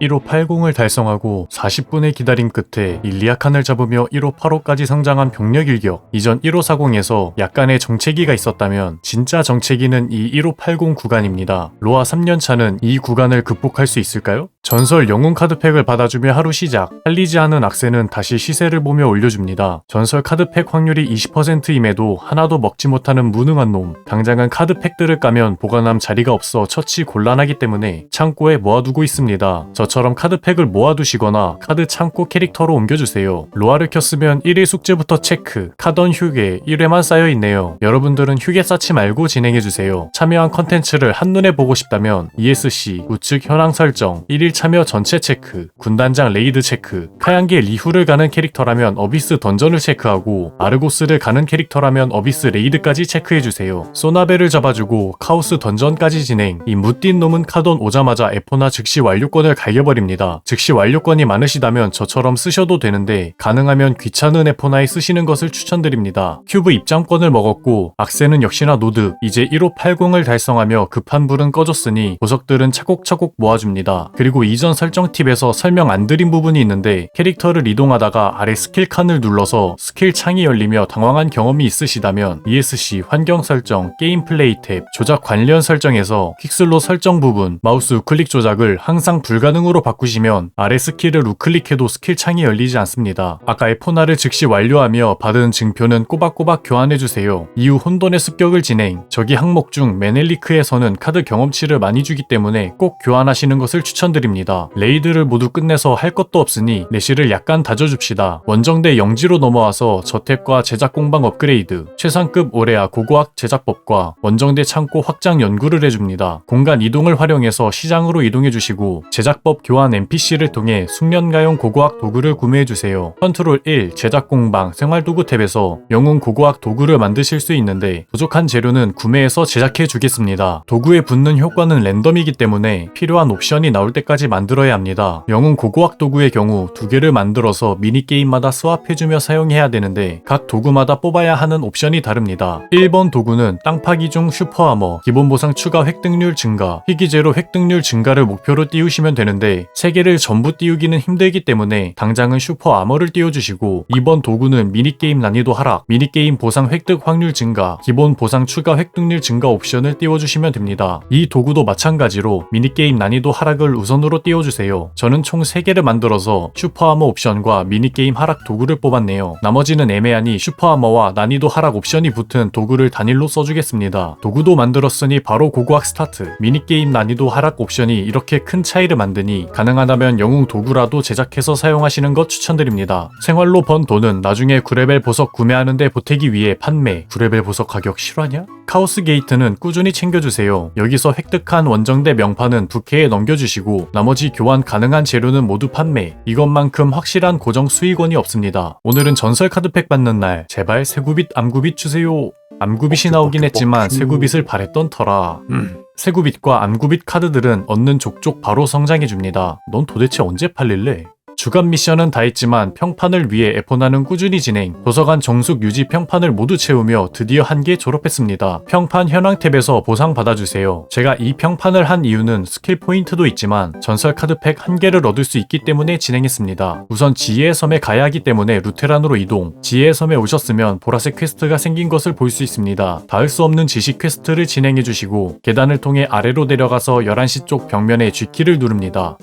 1580을 달성하고 40분의 기다림 끝에 일리아칸을 잡으며 1585까지 성장한 병력 일격. 이전 1540에서 약간의 정체기가 있었다면 진짜 정체기는 이 1580 구간입니다. 로아 3년차는 이 구간을 극복할 수 있을까요? 전설 영웅 카드팩을 받아주며 하루 시작. 팔리지 않은 악세는 다시 시세를 보며 올려줍니다. 전설 카드팩 확률이 20%임에도 하나도 먹지 못하는 무능한 놈. 당장은 카드팩들을 까면 보관함 자리가 없어 처치 곤란하기 때문에 창고에 모아두고 있습니다. 저 처럼 카드팩을 모아두시거나 카드 창고 캐릭터로 옮겨주세요. 로아를 켰으면 1일 숙제부터 체크. 카던 휴게 1회만 쌓여있네요. 여러분들은 휴게 쌓지 말고 진행해주세요. 참여한 컨텐츠를 한눈에 보고 싶다면 ESC, 우측 현황 설정, 1일 참여 전체 체크, 군단장 레이드 체크, 카양계 리후를 가는 캐릭터라면 어비스 던전을 체크하고 아르고스를 가는 캐릭터라면 어비스 레이드까지 체크해주세요. 소나벨을 잡아주고 카오스 던전까지 진행. 이 무띤 놈은 카돈 오자마자 에포나 즉시 완료권을 갈겨 버립니다. 즉시 완료권이 많으시다면 저처럼 쓰셔도 되는데 가능하면 귀찮은 에포나에 쓰시는 것을 추천드립니다. 큐브 입장권을 먹었고 악세는 역시나 노드. 이제 1580을 달성하며 급한 불은 꺼졌으니 보석들은 차곡차곡 모아줍니다. 그리고 이전 설정 팁에서 설명 안 드린 부분이 있는데 캐릭터를 이동하다가 아래 스킬 칸을 눌러서 스킬 창이 열리며 당황한 경험이 있으시다면 ESC 환경 설정, 게임 플레이 탭, 조작 관련 설정에서 퀵슬로 설정 부분, 마우스 우클릭 조작을 항상 불가능으로 바꾸시면 아래 스킬을 우클릭해도 스킬 창이 열리지 않습니다. 아까 에포나를 즉시 완료하며 받은 증표는 꼬박꼬박 교환해주세요. 이후 혼돈의 습격을 진행, 저기 항목 중 메넬리크에서는 카드 경험치를 많이 주기 때문에 꼭 교환하시는 것을 추천드립니다. 레이드를 모두 끝내서 할 것도 없으니 내실을 약간 다져줍시다. 원정대 영지로 넘어와서 저택과 제작 공방 업그레이드, 최상급 오레아 고고학 제작법과 원정대 창고 확장 연구를 해줍니다. 공간 이동을 활용해서 시장으로 이동해주시고 제작법 교환 NPC를 통해 숙련가용 고고학 도구를 구매해주세요. 컨트롤 1 제작 공방 생활도구 탭에서 영웅 고고학 도구를 만드실 수 있는데 부족한 재료는 구매해서 제작해 주겠습니다. 도구에 붙는 효과는 랜덤이기 때문에 필요한 옵션이 나올 때까지 만들어야 합니다. 영웅 고고학 도구의 경우 두 개를 만들어서 미니게임마다 스왑해주며 사용해야 되는데 각 도구마다 뽑아야 하는 옵션이 다릅니다. 1번 도구는 땅파기 중 슈퍼아머, 기본 보상 추가 획득률 증가, 희귀제로 획득률 증가를 목표로 띄우시면 되는데 3개를 전부 띄우기는 힘들기 때문에 당장은 슈퍼 아머를 띄워주시고 2번 도구는 미니게임 난이도 하락, 미니게임 보상 획득 확률 증가, 기본 보상 추가 획득률 증가 옵션을 띄워주시면 됩니다. 이 도구도 마찬가지로 미니게임 난이도 하락을 우선으로 띄워주세요. 저는 총 3개를 만들어서 슈퍼 아머 옵션과 미니게임 하락 도구를 뽑았네요. 나머지는 애매하니 슈퍼 아머와 난이도 하락 옵션이 붙은 도구를 단일로 써주겠습니다. 도구도 만들었으니 바로 고고학 스타트. 미니게임 난이도 하락 옵션이 이렇게 큰 차이를 만드니 가능하다면 영웅 도구라도 제작해서 사용하시는 것 추천드립니다. 생활로 번 돈은 나중에 9레벨 보석 구매하는데 보태기 위해 판매. 9레벨 보석 가격 실화냐? 카오스 게이트는 꾸준히 챙겨주세요. 여기서 획득한 원정대 명판은 부캐에 넘겨주시고 나머지 교환 가능한 재료는 모두 판매. 이것만큼 확실한 고정 수익원이 없습니다. 오늘은 전설 카드팩 받는 날 제발 세구빗 암구빗 주세요. 암구빗이 나오긴 했지만 세구빗을 바랬던 터라. 음. 세구빗과 암구빗 카드들은 얻는 족족 바로 성장해줍니다. 넌 도대체 언제 팔릴래? 주간 미션은 다 했지만 평판을 위해 에포나는 꾸준히 진행, 도서관 정숙 유지 평판을 모두 채우며 드디어 한 개 졸업했습니다. 평판 현황 탭에서 보상 받아주세요. 제가 이 평판을 한 이유는 스킬 포인트도 있지만 전설 카드팩 한 개를 얻을 수 있기 때문에 진행했습니다. 우선 지혜의 섬에 가야 하기 때문에 루테란으로 이동, 지혜의 섬에 오셨으면 보라색 퀘스트가 생긴 것을 볼 수 있습니다. 닿을 수 없는 지식 퀘스트를 진행해주시고 계단을 통해 아래로 내려가서 11시 쪽 벽면에 G키를 누릅니다.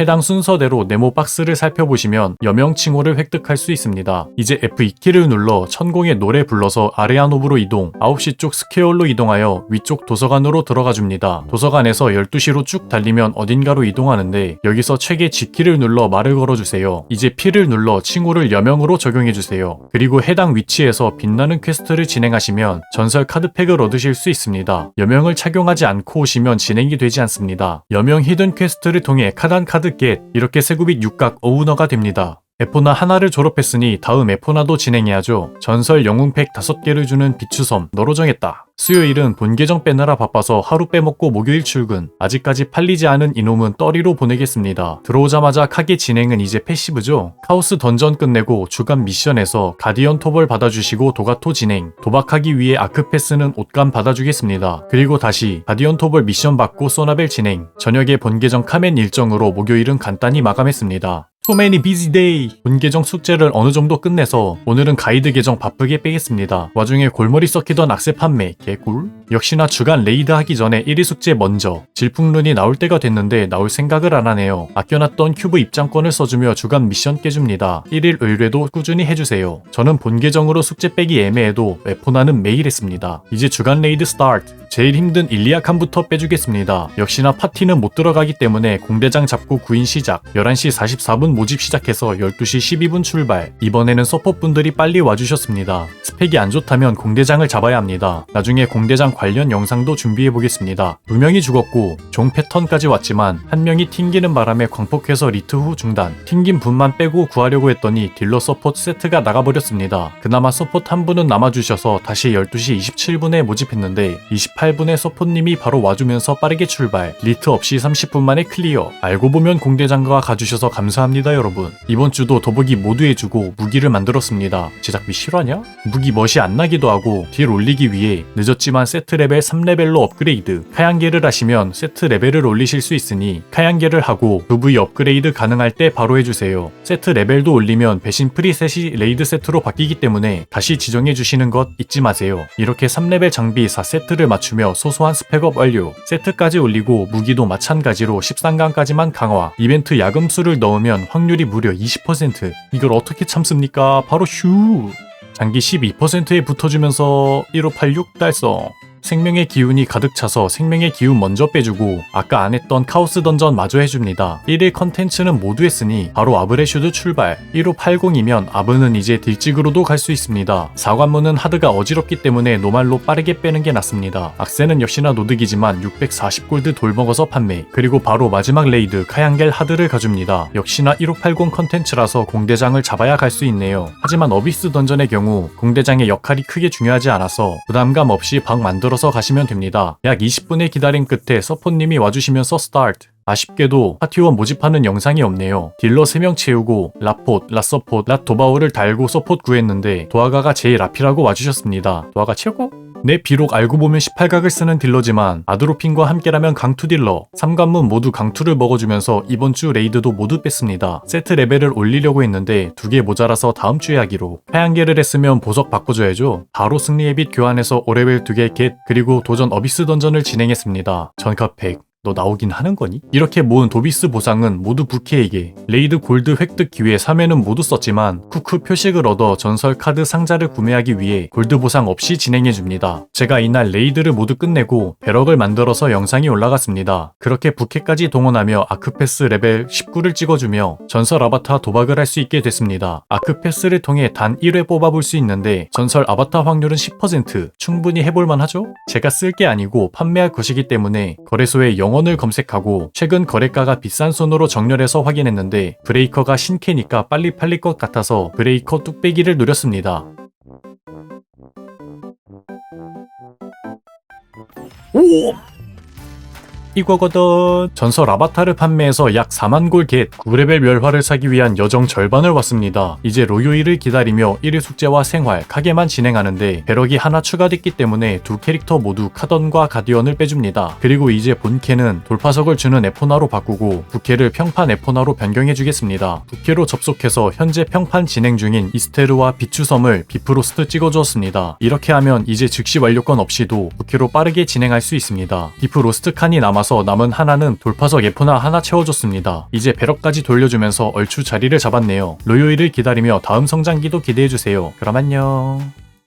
해당 순서대로 네모 박스를 살펴보시면 여명 칭호를 획득할 수 있습니다. 이제 F2키를 눌러 천공의 노래 불러서 아레아노브로 이동, 9시 쪽 스퀘어로 이동하여 위쪽 도서관으로 들어가 줍니다. 도서관에서 12시로 쭉 달리면 어딘가로 이동하는데 여기서 책에 G키를 눌러 말을 걸어주세요. 이제 P를 눌러 칭호를 여명으로 적용해주세요. 그리고 해당 위치에서 빛나는 퀘스트를 진행하시면 전설 카드팩을 얻으실 수 있습니다. 여명을 착용하지 않고 오시면 진행이 되지 않습니다. 여명 히든 퀘스트를 통해 카단 카드 겟 이렇게 세구빛 육각 어우너가 됩니다. 에포나 하나를 졸업했으니 다음 에포나도 진행해야죠. 전설 영웅팩 5개를 주는 비추섬 너로 정했다. 수요일은 본 계정 빼느라 바빠서 하루 빼먹고 목요일 출근. 아직까지 팔리지 않은 이놈은 떠리로 보내겠습니다. 들어오자마자 카게 진행은 이제 패시브죠. 카오스 던전 끝내고 주간 미션에서 가디언 톱을 받아주시고 도가토 진행. 도박하기 위해 아크패스는 옷감 받아주겠습니다. 그리고 다시 가디언 톱을 미션 받고 소나벨 진행. 저녁에 본 계정 카멘 일정으로 목요일은 간단히 마감했습니다. So many busy day. 본 계정 숙제를 어느 정도 끝내서 오늘은 가이드 계정 바쁘게 빼겠습니다. 와중에 골머리 썩히던 악세 판매 개꿀. 역시나 주간 레이드 하기 전에 1위 숙제 먼저. 질풍룬이 나올 때가 됐는데 나올 생각을 안 하네요. 아껴놨던 큐브 입장권을 써주며 주간 미션 깨줍니다. 1일 의뢰도 꾸준히 해주세요. 저는 본 계정으로 숙제 빼기 애매해도 에포나는 매일 했습니다. 이제 주간 레이드 스타트. 제일 힘든 일리아 칸부터 빼주겠습니다. 역시나 파티는 못 들어가기 때문에 공대장 잡고 9인 시작. 11시 44분 모집 시작해서 12시 12분 출발. 이번에는 서포분들이 빨리 와주셨습니다. 스펙이 안 좋다면 공대장을 잡아야 합니다. 나중에 공대장 관련 영상도 준비해 보겠습니다. 두 명이 죽었고 종 패턴까지 왔지만 한 명이 튕기는 바람에 광폭해서 리트 후 중단. 튕긴 분만 빼고 구하려고 했더니 딜러 서포트 세트가 나가버렸습니다. 그나마 서포트 한 분은 남아주셔서 다시 12시 27분에 모집했는데 28 분에 서포트님이 바로 와주면서 빠르게 출발. 리트 없이 30분 만에 클리어. 알고 보면 공대장가 가주셔서 감사합니다 여러분. 이번 주도 더보기 모두 해주고 무기를 만들었습니다. 제작비 실화냐? 무기 멋이 안 나기도 하고 딜 올리기 위해 늦었지만 세트 레벨 3레벨로 업그레이드. 카양계를 하시면 세트 레벨을 올리실 수 있으니 카양계를 하고 VV 업그레이드 가능할 때 바로 해주세요. 세트 레벨도 올리면 배신 프리셋이 레이드 세트로 바뀌기 때문에 다시 지정해 주시는 것 잊지 마세요. 이렇게 3레벨 장비 4세트를 맞추 며 소소한 스펙업 완료. 세트까지 올리고 무기도 마찬가지로 13강까지만 강화. 이벤트 야금수를 넣으면 확률이 무려 20%. 이걸 어떻게 참습니까? 바로 슈. 장기 12%에 붙어주면서 1586 달성. 생명의 기운이 가득 차서 생명의 기운 먼저 빼주고 아까 안 했던 카오스 던전 마저 해줍니다. 1일 컨텐츠는 모두 했으니 바로 아브레슈드 출발. 1580이면 아브는 이제 딜찍으로도 갈 수 있습니다. 사관문은 하드가 어지럽기 때문에 노말로 빠르게 빼는 게 낫습니다. 악세는 역시나 노득이지만 640골드 돌먹어서 판매. 그리고 바로 마지막 레이드 카양겔 하드를 가줍니다. 역시나 1580 컨텐츠라서 공대장을 잡아야 갈 수 있네요. 하지만 어비스 던전의 경우 공대장의 역할이 크게 중요하지 않아서 부담감 없이 방 만들어 서 가시면 됩니다. 약 20분의 기다림 끝에 서포님이 와주시면서 스타트. 아쉽게도 파티원 모집하는 영상이 없네요. 딜러 3명 채우고 라폿, 라서폿, 랏도바오를 달고 서폿 구했는데 도아가가 제일 앞이라고 와주셨습니다. 도아가 최고? 네 비록 알고 보면 18각을 쓰는 딜러지만 아드로핀과 함께라면 강투 딜러 3관문 모두 강투를 먹어주면서 이번 주 레이드도 모두 뺐습니다. 세트 레벨을 올리려고 했는데 두 개 모자라서 다음 주에 하기로 하얀개를 했으면 보석 바꿔줘야죠. 바로 승리 앱빗 교환해서 5레벨 2개 겟 그리고 도전 어비스 던전을 진행했습니다. 전카 팩 너 나오긴 하는 거니? 이렇게 모은 도비스 보상은 모두 부캐에게 레이드 골드 획득 기회 3회는 모두 썼지만 쿠크 표식을 얻어 전설 카드 상자를 구매하기 위해 골드 보상 없이 진행해줍니다. 제가 이날 레이드를 모두 끝내고 배럭을 만들어서 영상이 올라갔습니다. 그렇게 부캐까지 동원하며 아크패스 레벨 19를 찍어주며 전설 아바타 도박을 할 수 있게 됐습니다. 아크패스를 통해 단 1회 뽑아볼 수 있는데 전설 아바타 확률은 10% 충분히 해볼만 하죠? 제가 쓸 게 아니고 판매할 것이기 때문에 거래소에 영 영원을 검색하고 최근 거래가가 비싼 손으로 정렬해서 확인했는데 브레이커가 신캐니까 빨리 팔릴 것 같아서 브레이커 뚝배기를 노렸습니다. 오! 이거거든. 전설 아바타를 판매해서 약 4만 골 겟, 9레벨 멸화를 사기 위한 여정 절반을 왔습니다. 이제 로요일을 기다리며 1일 숙제와 생활, 카게만 진행하는데 배럭이 하나 추가됐기 때문에 두 캐릭터 모두 카던과 가디언을 빼줍니다. 그리고 이제 본캐는 돌파석을 주는 에포나로 바꾸고 부캐를 평판 에포나로 변경해주겠습니다. 부캐로 접속해서 현재 평판 진행 중인 이스테르와 비추섬을 비프로스트 찍어주었습니다. 이렇게 하면 이제 즉시 완료권 없이도 부캐로 빠르게 진행할 수 있습니다. 비프로스트 칸이 남아 남아서 남은 하나는 돌파석 예포나 하나 채워줬습니다. 이제 배럭까지 돌려주면서 얼추 자리를 잡았네요. 로요일을 기다리며 다음 성장기도 기대해주세요. 그럼 안녕.